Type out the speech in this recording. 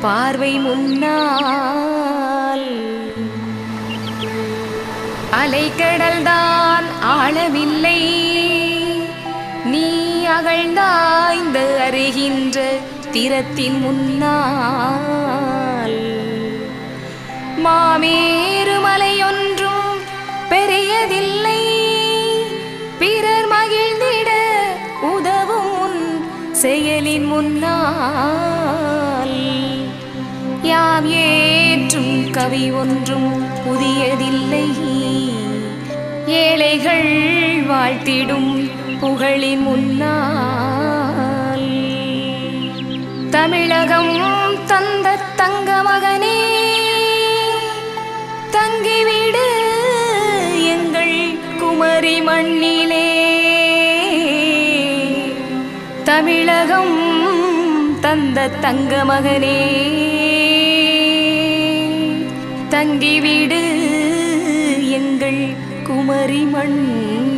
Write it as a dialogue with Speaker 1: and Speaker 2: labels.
Speaker 1: பார்வை முன்னால். அலைக்கடல்தான் ஆழமில்லை. நீ அகழ்ந்தாய்ந்த அறிகின்ற திறத்தின் முன்னால். மாமேறு மலையொன்றும் பெரியதில்லை. பிறர் மகிழ்ந்திட உதவும் செயலின் முன்னால். யாம் ஏற்றும் கவி ஒன்றும் புதியதில்லை. ஏழைகள் வாழ்த்திடும் புகழின் முன்னால். தமிழகம் தந்த தங்க மகனே தங்கிவிடு எங்கள் குமரி மண்ணிலே. தமிழகம் தந்த தங்க மகனே தங்கிவிடு எங்கள் குமரி மண்.